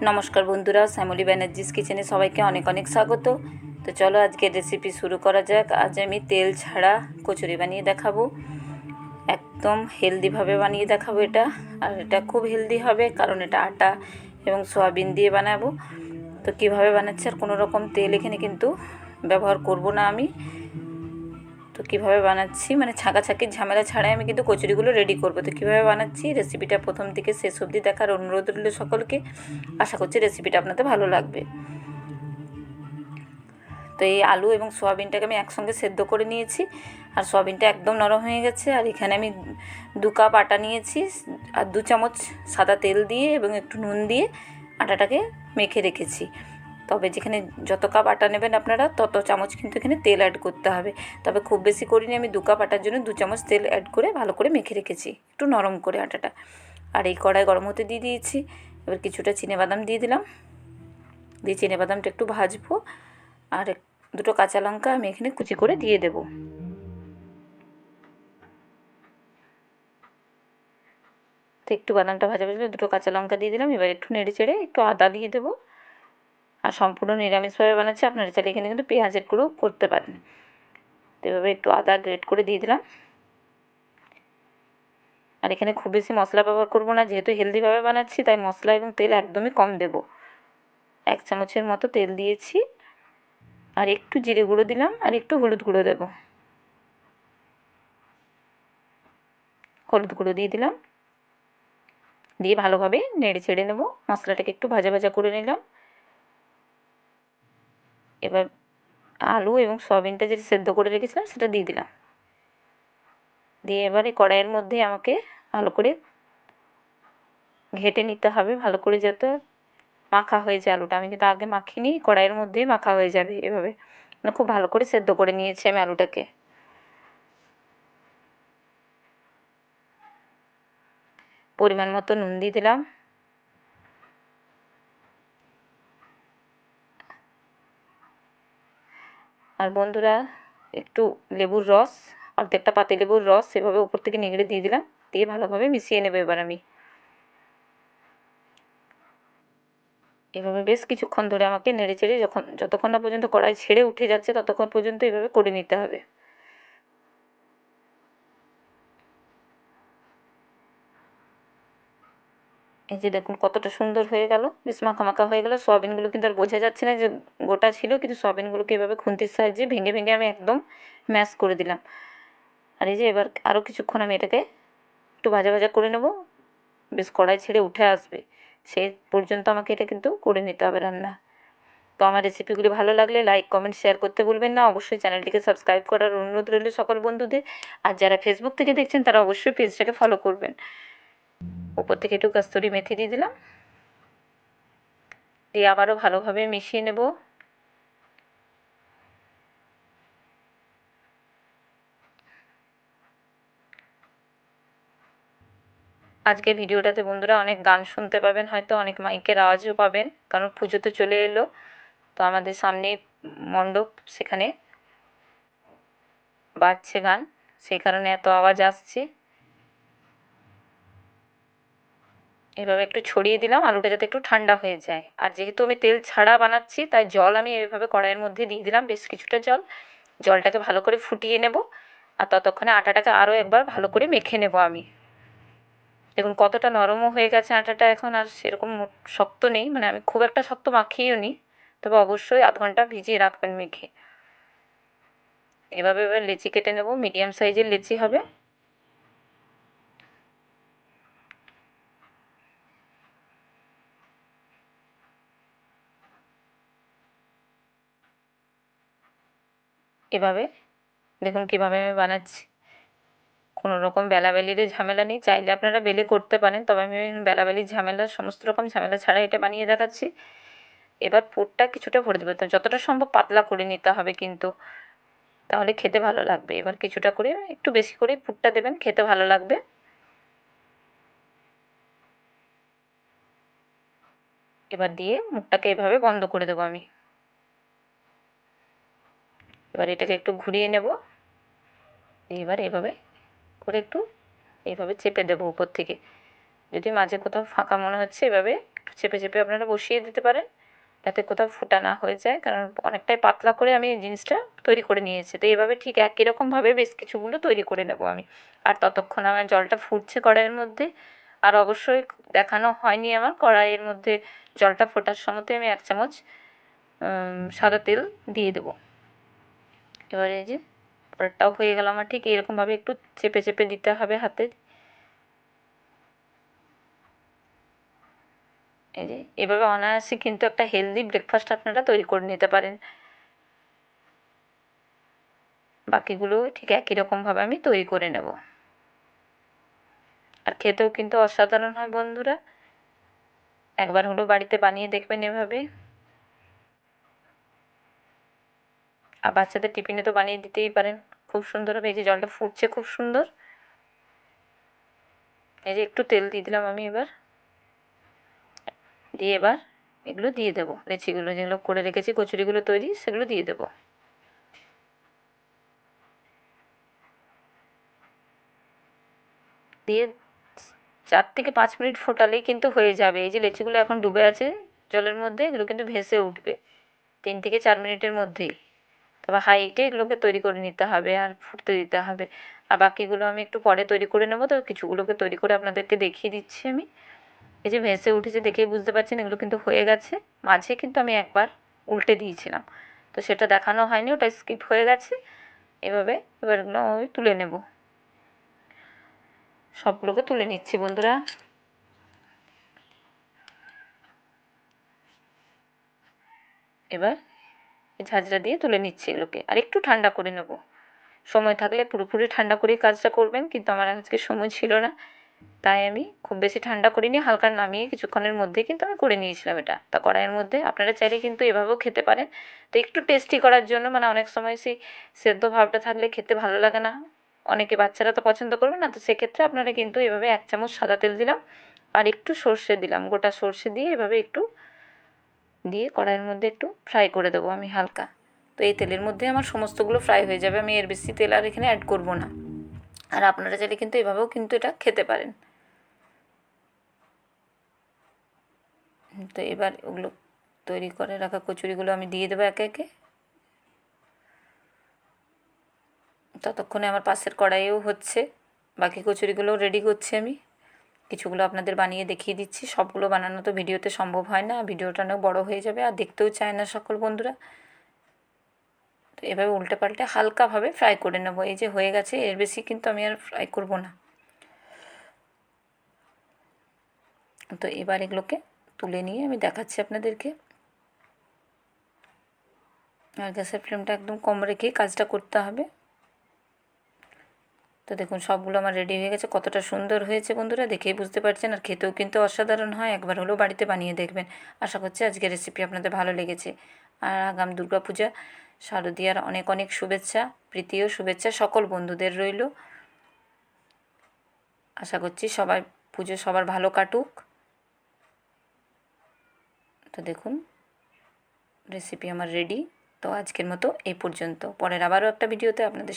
নমস্কার বন্ধুরা, শ্যামলী ব্যানার্জিস কিচেনে সবাইকে অনেক অনেক স্বাগত। তো চলো আজকে রেসিপি শুরু করা যাক। আজ আমি তেল ছাড়া কচুরি বানিয়ে দেখাবো। একদম হেলদিভাবে বানিয়ে দেখাবো এটা। আর এটা খুব হেলদি হবে, কারণ এটা আটা এবং সয়াবিন দিয়ে বানাবো। তো কীভাবে বানাচ্ছি আর কোনো রকম তেল এখানে কিন্তু ব্যবহার করব না আমি। তো কীভাবে বানাচ্ছি? মানে ছাঁকাছাঁকির ঝামেলা ছাড়াই আমি কিন্তু কচুরিগুলো রেডি করব। তো কীভাবে বানাচ্ছি? রেসিপিটা প্রথম থেকে শেষ অবধি দেখার অনুরোধ রইল সকলকে। আশা করছি রেসিপিটা আপনাদের ভালো লাগবে। তো এই আলু এবং সোয়াবিনটাকে আমি একসঙ্গে সেদ্ধ করে নিয়েছি। আর সোয়াবিনটা একদম নরম হয়ে গেছে। আর এখানে আমি দু কাপ আটা নিয়েছি। আর দু চামচ সাদা তেল দিয়ে এবং একটু নুন দিয়ে আটাটাকে মেখে রেখেছি। তবে যেখানে যত কাপ আটা নেবেন আপনারা, তত চামচ কিন্তু এখানে তেল অ্যাড করতে হবে। তবে খুব বেশি করিনি আমি দু কাপ আটার জন্য, দু চামচ তেল অ্যাড করে ভালো করে মেখে রেখেছি, একটু নরম করে আটাটা। আর এই কড়াই গরম হতে দিয়ে দিয়েছি, এবার কিছুটা বাদাম দিয়ে দিলাম। দিয়ে বাদামটা একটু ভাজবো, আর দুটো কাঁচা লঙ্কা আমি এখানে কুচি করে দিয়ে দেবো। একটু বাদামটা ভাজা ভাজলে দুটো কাঁচা লঙ্কা দিয়ে দিলাম, এবার একটু নেড়ে চেড়ে একটু আদা দিয়ে দেবো। আর সম্পূর্ণ নিরামিষভাবে বানাচ্ছি। আপনারা চাইলে এখানে কিন্তু পেঁয়াজের গুঁড়ো করতে পারেন। তো এভাবে একটু আদা গ্রেট করে দিয়ে দিলাম। আর এখানে খুব বেশি মশলা ব্যবহার করব না। যেহেতু হেলদিভাবে বানাচ্ছি, তাই মশলা এবং তেল একদমই কম দেবো। এক চামচের মতো তেল দিয়েছি। আর একটু জিরে গুঁড়ো দিলাম আর একটু হলুদ গুঁড়ো দেবো। হলুদ গুঁড়ো দিয়ে দিলাম। দিয়ে ভালোভাবে নেড়ে ছেড়ে নেব। মশলাটাকে একটু ভাজা ভাজা করে নিলাম। এবার আলু এবং সয়াবিনটা যেটা সেদ্ধ করে রেখেছিলাম সেটা দিয়ে দিলাম। দিয়ে এবারে কড়াইয়ের মধ্যে আমাকে ভালো করে ঘেটে নিতে হবে, ভালো করে যাতে মাখা হয়ে যায় আলুটা। আমি কিন্তু আগে মাখিনি, কড়াইয়ের মধ্যেই মাখা হয়ে যাবে এভাবে। মানে খুব ভালো করে সেদ্ধ করে নিয়েছি আমি আলুটাকে। পরিমাণ মতো নুন দিয়ে দিলাম। আর বন্ধুরা, একটু লেবুর রস অর্ধেকটা পাতি লেবুর রস সেভাবে উপর থেকে নেড়ে দিয়ে দিলাম, দিয়ে ভালোভাবে মিশিয়ে নেব এবার আমি। এভাবে বেশ কিছুক্ষণ ধরে আমাকে নেড়ে চেড়ে যখন, যতক্ষণ না পর্যন্ত কড়াই ছেড়ে উঠে যাচ্ছে, ততক্ষণ পর্যন্ত এভাবে করে নিতে হবে। এই যে দেখুন কতটা সুন্দর হয়ে গেল, বেশ মাখা মাখা হয়ে গেল। সয়াবিনগুলো কিন্তু আর বোঝা যাচ্ছে না যে গোটা ছিল, কিন্তু সয়াবিনগুলোকে এভাবে খুন্তির সাহায্যে ভেঙে ভেঙে আমি একদম ম্যাশ করে দিলাম। আর এই যে এবার আরও কিছুক্ষণ আমি এটাকে একটু ভাজা ভাজা করে নেব। বেশ কড়াই ছেড়ে উঠে আসবে। সেই পর্যন্ত আমাকে এটা কিন্তু করে নিতে হবে রান্না। তো আমার রেসিপিগুলি ভালো লাগলে লাইক, কমেন্ট, শেয়ার করতে ভুলবেন না। অবশ্যই চ্যানেলটিকে সাবস্ক্রাইব করার অনুরোধ রইল সকল বন্ধুদের। আর যারা ফেসবুক থেকে দেখছেন, তারা অবশ্যই পেজটাকে ফলো করবেন। উপর থেকে একটু কাস্তুরি মেথি দিয়ে দিলাম। দিয়ে আবারও ভালোভাবে মিশিয়ে নেব। আজকে ভিডিওটাতে বন্ধুরা অনেক গান শুনতে পাবেন, হয়তো অনেক মাইকের আওয়াজও পাবেন, কারণ পুজো তো চলে এলো, তো আমাদের সামনে মণ্ডপ সেখানে বাজছে গান, সেই কারণে এত আওয়াজ আসছে। এভাবে একটু ছড়িয়ে দিলাম, আলুটা যাতে একটু ঠান্ডা হয়ে যায়। আর যেহেতু আমি তেল ছাড়া বানাচ্ছি, তাই জল আমি এভাবে কড়াইয়ের মধ্যে দিয়ে দিলাম, বেশ কিছুটা জল। জলটাকে ভালো করে ফুটিয়ে নেব। আর ততক্ষণে আটাটাকে আরও একবার ভালো করে মেখে নেব আমি। দেখুন, কতটা নরমও হয়ে গেছে আটাটা এখন, আর সেরকম শক্ত নেই। মানে আমি খুব একটা শক্ত মাখিয়েও নি। তবে অবশ্যই আধ ঘণ্টা ভিজিয়ে রাখবেন মেখে। এভাবে এবার লেচি কেটে নেব। মিডিয়াম সাইজের লেচি হবে। এভাবে। দেখুন কীভাবে আমি বানাচ্ছি। কোনো রকম বেলাবেলির ঝামেলা নেই। চাইলে আপনারা বেলে করতে পারেন, তবে আমি বেলাবেলির ঝামেলা, সমস্ত রকম ঝামেলা ছাড়া এটা বানিয়ে দেখাচ্ছি। এবার পুরটা কিছুটা ভরে দেবো। যতটা সম্ভব পাতলা করে নিতে হবে কিন্তু, তাহলে খেতে ভালো লাগবে। এবার কিছুটা করে একটু বেশি করে পুরটা দেবেন, খেতে ভালো লাগবে। এবার দিয়ে মুখটাকে এভাবে বন্ধ করে দেবো আমি। এবার এটাকে একটু ঘুরিয়ে নেব। এবার এভাবে করে একটু এইভাবে চেপে দেবো উপর থেকে। যদি মাঝে কোথাও ফাঁকা মনে হচ্ছে, এভাবে একটু চেপে চেপে আপনারা বসিয়ে দিতে পারেন। যাতে কোথাও ফোটা না হয়ে যায়, কারণ অনেকটাই পাতলা করে আমি এই জিনিসটা তৈরি করে নিয়েছি। তো এইভাবে ঠিক একই রকমভাবে বেশ কিছুগুলো তৈরি করে নেব আমি। আর ততক্ষণ আমার জলটা ফুটছে কড়াইয়ের মধ্যে। আর অবশ্যই দেখানো হয়নি আমার কড়াইয়ের মধ্যে জলটা ফোটার সময়তে আমি এক চামচ সাদা তেল দিয়ে দেবো। এবারে এই যে পরেরটাও হয়ে গেল আমার ঠিক এরকমভাবে একটু চেপে চেপে দিতে হবে হাতে। এই যে এভাবে অনায়াসে কিন্তু একটা হেলদি ব্রেকফাস্ট আপনারা তৈরি করে নিতে পারেন। বাকিগুলো ঠিক একই রকমভাবে আমি তৈরি করে নেব। আর খেতেও কিন্তু অসাধারণ হয় বন্ধুরা। একবার হলো বাড়িতে বানিয়ে দেখবেন এভাবে আর বাচ্চাদের টিফিনে তো বানিয়ে দিতেই পারেন। খুব সুন্দর হবে, এই যে জলটা ফুটছে খুব সুন্দর। এই যে একটু তেল দিয়ে দিলাম আমি এবার। দিয়ে এবার এগুলো দিয়ে দেবো। লেচিগুলো যেগুলো করে রেখেছি, কচুরিগুলো তৈরি, সেগুলো দিয়ে দেবো। দিয়ে চার থেকে পাঁচ মিনিট ফোটালেই কিন্তু হয়ে যাবে। এই যে লেচিগুলো এখন ডুবে আছে জলের মধ্যে, এগুলো কিন্তু ভেসে উঠবে। তিন থেকে চার মিনিটের মধ্যেই। তবে হাইটে এগুলোকে তৈরি করে নিতে হবে আর ফুটতে দিতে হবে। আর বাকিগুলো আমি একটু পরে তৈরি করে নেব। তো কিছুগুলোকে তৈরি করে আপনাদেরকে দেখিয়ে দিচ্ছি আমি। এই যে ভেসে উঠেছে দেখেই বুঝতে পারছেন এগুলো কিন্তু হয়ে গেছে। মাঝে কিন্তু আমি একবার উল্টে দিয়েছিলাম। তো সেটা দেখানো হয়নি, ওটা স্কিপ হয়ে গেছে। এভাবে এবার এগুলো আমি তুলে নেব। সবগুলোকে তুলে নিচ্ছি বন্ধুরা। এবার ঝাঁঝরা দিয়ে তুলে নিচ্ছি এগুলোকে। আর একটু ঠান্ডা করে নেব। সময় থাকলে পুরোপুরি ঠান্ডা করেই কাজটা করবেন, কিন্তু আমার আজকে সময় ছিল না। তাই আমি খুব বেশি ঠান্ডা করিনি, হালকা নামিয়ে কিছুক্ষণের মধ্যেই কিন্তু আমি করে নিয়েছিলাম এটা। তা কড়াইয়ের মধ্যে আপনারা চাইলে কিন্তু এভাবেও খেতে পারেন। তো একটু টেস্টি করার জন্য মানে অনেক সময় সেই সেদ্ধ ভাবটা থাকলে খেতে ভালো লাগে না। অনেকে বাচ্চারা তো পছন্দ করবে না, তো সেক্ষেত্রে আপনারা কিন্তু এভাবে এক চামচ সাদা তেল দিলাম। আর একটু সর্ষে দিলাম, গোটা সর্ষে দিয়ে এভাবে একটু দিয়ে কড়াইয়ের মধ্যে একটু ফ্রাই করে দেবো আমি হালকা। তো এই তেলের মধ্যে আমার সমস্তগুলো ফ্রাই হয়ে যাবে, আমি এর বেশি তেল আর এখানে অ্যাড করব না। আর আপনারা চাইলে কিন্তু এভাবেও কিন্তু এটা খেতে পারেন। তো এবার ওগুলো তৈরি করে রাখা কচুরিগুলো আমি দিয়ে দেবো একে একে। ততক্ষণে আমার পাশের কড়াইয়েও হচ্ছে, বাকি কচুরিগুলোও রেডি করছি আমি। কিছুগুলো আপনাদের বানিয়ে দেখিয়ে দিচ্ছি। সবগুলো বানানো তো ভিডিওতে সম্ভব হয় না। ভিডিওটা অনেক বড় হয়ে যাবে। আর দেখতেও চায় না সকল বন্ধুরা। তো এভাবে উল্টে পাল্টে হালকাভাবে ফ্রাই করে নেব। এই যে হয়ে গেছে, এর বেশি কিন্তু আমি আর ফ্রাই করব না। তো এবার এগুলোকে তুলে নিয়ে আমি দেখাচ্ছি আপনাদেরকে। আর গ্যাসের ফ্লেমটা একদম কম রেখেই কাজটা করতে হবে। তো দেখুন, সবগুলো আমার রেডি হয়ে গেছে। কতটা সুন্দর হয়েছে বন্ধুরা, দেখেই বুঝতে পারছেন। আর খেতেও কিন্তু অসাধারণ হয়। একবার হলেও বাড়িতে বানিয়ে দেখবেন। আশা করছি আজকের রেসিপি আপনাদের ভালো লেগেছে। আর আগাম দুর্গাপূজা শারদীয়ার অনেক অনেক শুভেচ্ছা প্রীতি ও শুভেচ্ছা সকল বন্ধুদের রইল। আশা করছি সবাই, পুজো সবার ভালো কাটুক। তো দেখুন রেসিপি আমার রেডি তো আজকের মতো এই পর্যন্ত। পরের আবারও একটা ভিডিওতে আপনাদের